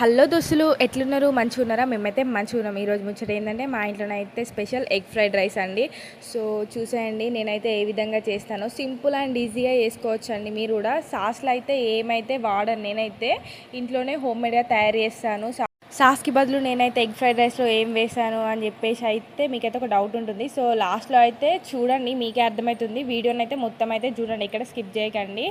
Hello దోస్తులు ఎట్లున్నారు? మంచిగా ఉన్నారా మేమైతే మంచిగా ఉన్నాం ఈరోజు ముచ్చట ఏంటంటే మా ఇంట్లోనైతే స్పెషల్ ఎగ్ ఫ్రైడ్ రైస్ అండి. సో చూసేయండి నేనైతే ఏ విధంగా చేస్తానో. సింపుల్ అండ్ ఈజీగా చేసుకోవచ్చు అండి మీరు కూడా సాస్లు అయితే ఏమైతే వాడను నేనైతే ఇంట్లోనే హోమ్ మేడ్గా తయారు చేస్తాను. సా- సాస్కి బదులు నేనైతే ఎగ్ ఫ్రైడ్ రైస్లో ఏం వేసాను అని చెప్పేసి అయితే మీకైతే ఒక డౌట్ ఉంటుంది. సో లాస్ట్లో అయితే చూడండి మీకే అర్థమవుతుంది వీడియోని అయితే మొత్తం అయితే చూడండి ఇక్కడ స్కిప్ చేయకండి.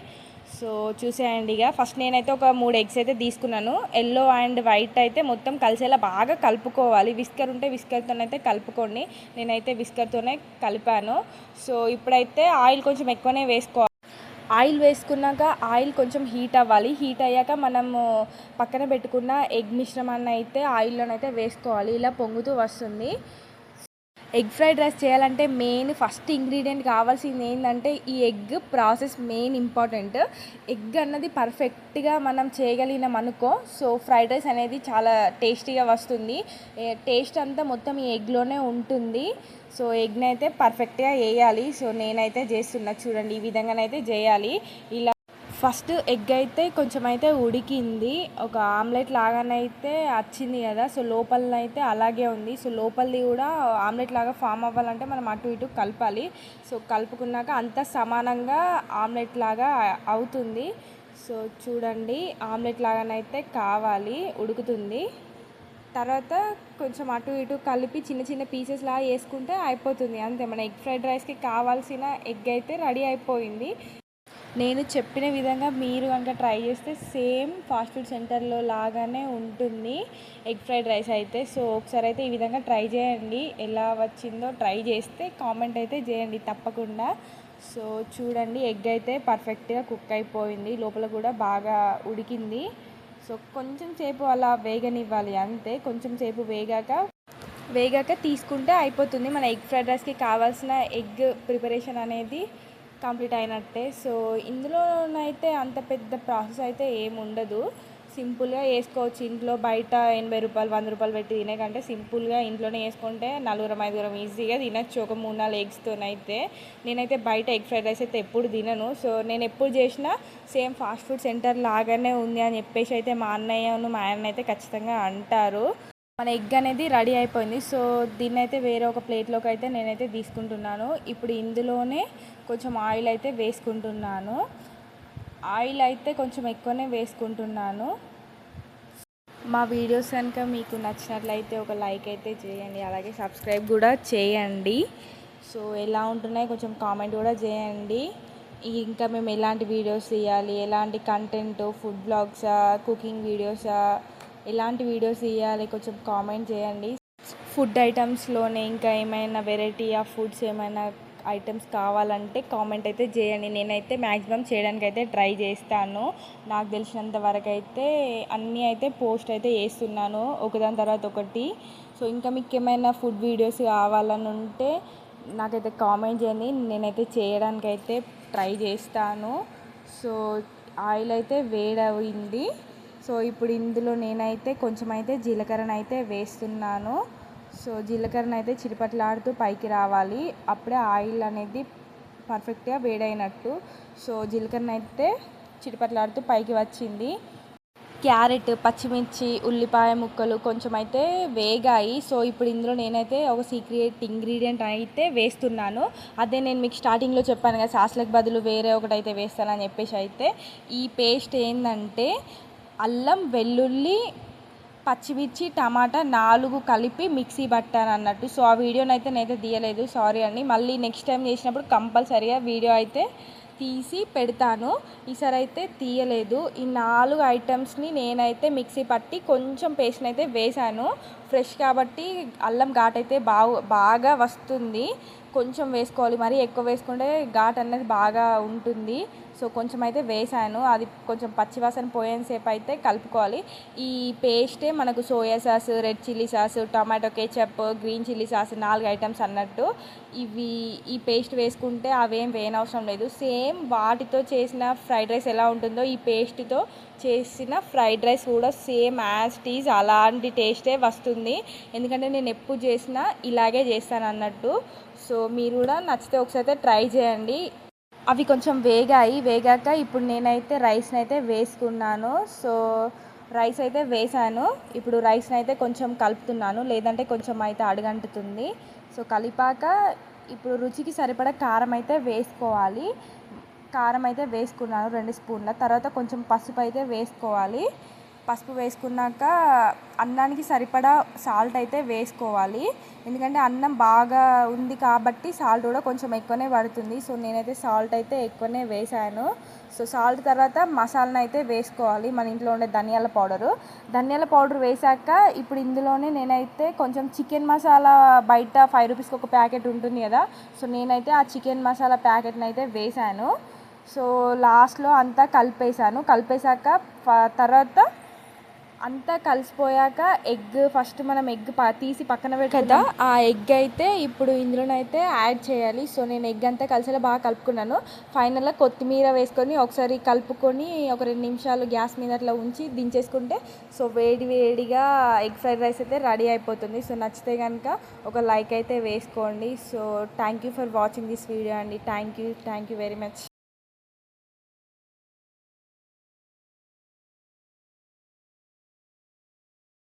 సో చూసేయండి ఇక. ఫస్ట్ నేనైతే ఒక మూడు ఎగ్స్ అయితే తీసుకున్నాను. ఎల్లో అండ్ వైట్ అయితే మొత్తం కలిసేలా బాగా కలుపుకోవాలి. విస్కర్ ఉంటే విస్కర్తోనైతే కలుపుకోండి. నేనైతే విస్కర్తోనే కలిపాను. సో ఇప్పుడైతే ఆయిల్ కొంచెం ఎక్కువనే వేసుకోవాలి. ఆయిల్ వేసుకున్నాక ఆయిల్ కొంచెం హీట్ అవ్వాలి. హీట్ అయ్యాక మనము పక్కన పెట్టుకున్న ఎగ్ మిశ్రమాన్ని అయితే ఆయిల్లోనైతే వేసుకోవాలి. ఇలా పొంగుతూ వస్తుంది. ఎగ్ ఫ్రైడ్ రైస్ చేయాలంటే మెయిన్ ఫస్ట్ ఇంగ్రీడియంట్ కావాల్సింది ఏంటంటే ఈ egg process main important. Egg అన్నది పర్ఫెక్ట్గా మనం చేయగలిగినాం అనుకో సో ఫ్రైడ్ రైస్ అనేది చాలా టేస్టీగా వస్తుంది. టేస్ట్ అంతా మొత్తం ఈ ఎగ్లోనే ఉంటుంది. సో ఎగ్ని అయితే పర్ఫెక్ట్గా వేయాలి. సో నేనైతే చేస్తున్నా చూడండి ఈ విధంగానైతే చేయాలి. ఇలా ఫస్ట్ ఎగ్ అయితే కొంచెం అయితే ఉడికింది. ఒక ఆమ్లెట్ లాగానైతే వచ్చింది కదా సో లోపలనైతే అలాగే ఉంది. సో లోపలిది కూడా ఆమ్లెట్ లాగా ఫామ్ అవ్వాలంటే మనం అటు ఇటు కలపాలి. సో కలుపుకున్నాక అంతా సమానంగా ఆమ్లెట్ లాగా అవుతుంది. సో చూడండి ఆమ్లెట్ లాగానైతే కావాలి ఉడుకుతుంది. తర్వాత కొంచెం అటు ఇటు కలిపి చిన్న చిన్న పీసెస్ లాగా వేసుకుంటే అయిపోతుంది. అంతే మన ఎగ్ ఫ్రైడ్ రైస్కి కావాల్సిన ఎగ్ అయితే రెడీ అయిపోయింది. నేను చెప్పిన విధంగా మీరు కనుక ట్రై చేస్తే సేమ్ ఫాస్ట్ ఫుడ్ సెంటర్లో లాగానే ఉంటుంది ఎగ్ ఫ్రైడ్ రైస్ అయితే. సో ఒకసారి అయితే ఈ విధంగా ట్రై చేయండి. ఎలా వచ్చిందో ట్రై చేస్తే కామెంట్ అయితే చేయండి తప్పకుండా. సో చూడండి ఎగ్ అయితే పర్ఫెక్ట్గా కుక్ అయిపోయింది. లోపల కూడా బాగా ఉడికింది. సో కొంచెం సేపు అలా వేగనివ్వాలి అంతే. కొంచెం సేపు వేగాక వేగాక తీసుకుంటే అయిపోతుంది. మన ఎగ్ ఫ్రైడ్ రైస్కి కావాల్సిన ఎగ్ ప్రిపరేషన్ అనేది కంప్లీట్ అయినట్టే. సో ఇందులోనైతే అంత పెద్ద ప్రాసెస్ అయితే ఏమి ఉండదు. సింపుల్గా వేసుకోవచ్చు. ఇంట్లో బయట ఎనభై రూపాయలు వంద రూపాయలు పెట్టి తినే కంటే సింపుల్గా ఇంట్లోనే వేసుకుంటే నలుగురం ఐదుగురం ఈజీగా తినచ్చు. ఒక మూడు నాలుగు ఎగ్స్తోనైతే నేనైతే బయట ఎగ్ ఫ్రైడ్ రైస్ అయితే ఎప్పుడు తినను. సో నేను ఎప్పుడు చేసినా సేమ్ ఫాస్ట్ ఫుడ్ సెంటర్ లాగానే ఉంది అని చెప్పేసి అయితే మా అన్నయ్యను మా ఆయన అయితే ఖచ్చితంగా అంటారు. మన ఎగ్ అనేది రెడీ అయిపోయింది. సో దీన్ని అయితే వేరే ఒక ప్లేట్లోకి అయితే నేనైతే తీసుకుంటున్నాను. ఇప్పుడు ఇందులోనే కొంచెం ఆయిల్ అయితే వేసుకుంటున్నాను. ఆయిల్ అయితే కొంచెం ఎక్కువనే వేసుకుంటున్నాను. మా వీడియోస్ కనుక మీకు నచ్చినట్లయితే ఒక లైక్ అయితే చేయండి. అలాగే సబ్స్క్రైబ్ కూడా చేయండి. సో ఎలా ఉంటున్నాయి కొంచెం కామెంట్ కూడా చేయండి. ఇంకా మేము ఎలాంటి వీడియోస్ తీయాలి? ఎలాంటి కంటెంట్? ఫుడ్ బ్లాగ్సా? కుకింగ్ వీడియోసా? ఎలాంటి వీడియోస్ ఇవ్వాలి కొంచెం కామెంట్ చేయండి. ఫుడ్ ఐటమ్స్లోనే ఇంకా ఏమైనా వెరైటీ ఆఫ్ ఫుడ్స్ ఏమైనా ఐటమ్స్ కావాలంటే కామెంట్ అయితే చేయండి. నేనైతే మ్యాక్సిమం చేయడానికి అయితే ట్రై చేస్తాను. నాకు తెలిసినంత వరకు అయితే అన్నీ అయితే పోస్ట్ అయితే చేస్తున్నాను ఒకదాని తర్వాత ఒకటి. సో ఇంకా మీకు ఏమైనా ఫుడ్ వీడియోస్ కావాలని ఉంటే నాకైతే కామెంట్ చేయండి. నేనైతే చేయడానికి అయితే ట్రై చేస్తాను. సో ఆయిల్ అయితే వేడయింది. సో ఇప్పుడు ఇందులో నేనైతే కొంచెం అయితే జీలకర్రను అయితే వేస్తున్నాను. సో జీలకర్రను అయితే పైకి రావాలి. అప్పుడే ఆయిల్ అనేది పర్ఫెక్ట్గా వేడైనట్టు. సో జీలకర్ర అయితే చిరిపట్లాడుతూ పైకి వచ్చింది. క్యారెట్ పచ్చిమిర్చి ఉల్లిపాయ ముక్కలు కొంచెం అయితే వేగాయి. సో ఇప్పుడు ఇందులో నేనైతే ఒక సీక్రెట్ ఇంగ్రీడియంట్ అయితే వేస్తున్నాను. అదే నేను మీకు స్టార్టింగ్లో చెప్పాను కదా సాస్లకు బదులు వేరే ఒకటి అయితే వేస్తానని చెప్పేసి అయితే ఈ పేస్ట్ ఏంటంటే అల్లం వెల్లుల్లి పచ్చిమిర్చి టమాటా నాలుగు కలిపి మిక్సీ పట్టాను అన్నట్టు. సో ఆ వీడియోని అయితే నేనైతే తీయలేదు. సారీ అండి. మళ్ళీ నెక్స్ట్ టైం చేసినప్పుడు కంపల్సరీగా వీడియో అయితే తీసి పెడతాను. ఈసారి అయితే తీయలేదు. ఈ నాలుగు ఐటమ్స్ని నేనైతే మిక్సీ పట్టి కొంచెం పేస్ట్ని అయితే వేశాను. ఫ్రెష్ కాబట్టి అల్లం ఘాట్ అయితే బాగా బాగా వస్తుంది. కొంచెం వేసుకోవాలి. మరి ఎక్కువ వేసుకుంటే ఘాట్ అనేది బాగా ఉంటుంది. సో కొంచెం అయితే వేసాను. అది కొంచెం పచ్చివాసన పోయేంతసేపు అయితే కలుపుకోవాలి. ఈ పేస్టే మనకు soya sauce red chilli sauce tomato ketchup green chilli sauce నాలుగు ఐటమ్స్ అన్నట్టు ఇవి ఈ పేస్ట్ వేసుకుంటే అవేం వేయనవసరం లేదు. సేమ్ వాటితో చేసిన ఫ్రైడ్ రైస్ ఎలా ఉంటుందో ఈ పేస్ట్తో చేసిన ఫ్రైడ్ రైస్ కూడా సేమ్ యాజ్ టీజ్ అలాంటి టేస్టే వస్తుంది. ఎందుకంటే నేను ఎప్పుడు చేసినా ఇలాగే చేస్తాను అన్నట్టు సో మీరు కూడా నచ్చితే ఒకసారి ట్రై చేయండి. అవి కొంచెం వేగాయి వేగాక ఇప్పుడు నేనైతే రైస్ని అయితే వేసుకున్నాను. సో రైస్ అయితే వేసాను. ఇప్పుడు రైస్ని అయితే కొంచెం కలుపుతున్నాను. లేదంటే కొంచెం అయితే అడుగంటుతుంది. సో కలిపాక ఇప్పుడు రుచికి సరిపడా కారం అయితే వేసుకోవాలి. కారం అయితే వేసుకున్నాను రెండు స్పూన్ల. తర్వాత కొంచెం పసుపు అయితే వేసుకోవాలి. పసుపు వేసుకున్నాక అన్నానికి సరిపడా సాల్ట్ అయితే వేసుకోవాలి. ఎందుకంటే అన్నం బాగా ఉంది కాబట్టి సాల్ట్ కూడా కొంచెం ఎక్కువనే పడుతుంది. సో నేనైతే సాల్ట్ అయితే ఎక్కువనే వేసాను సో సాల్ట్ తర్వాత మసాలాను అయితే వేసుకోవాలి. మన ఇంట్లో ఉండే ధనియాల పౌడరు. ధనియాల పౌడర్ వేసాక ఇప్పుడు ఇందులోనే నేనైతే కొంచెం చికెన్ మసాలా బయట ఫైవ్ రూపీస్కి ఒక ప్యాకెట్ ఉంటుంది కదా. సో నేనైతే ఆ చికెన్ మసాలా ప్యాకెట్ని అయితే వేసాను సో లాస్ట్లో అంతా కలిపేసాను కలిపేశాక ఫ- తర్వాత అంతా కలిసిపోయాక ఎగ్ ఫస్ట్ మనం ఎగ్ ప తీసి పక్కన పెట్టదా కదా ఆ ఎగ్ అయితే ఇప్పుడు ఇందులోనైతే యాడ్ చేయాలి. సో నేను ఎగ్ అంతా కలిసేలా బాగా కలుపుకున్నాను. ఫైనల్గా కొత్తిమీర వేసుకొని ఒకసారి కలుపుకొని ఒక రెండు నిమిషాలు గ్యాస్ మీద అట్లా ఉంచి దించేసుకుంటే సో వేడి వేడిగా ఎగ్ ఫ్రైడ్ రైస్ అయితే రెడీ అయిపోతుంది. సో నచ్చితే కనుక ఒక లైక్ అయితే వేసుకోండి. So thank you for watching this video అండి. Thank you thank you very much.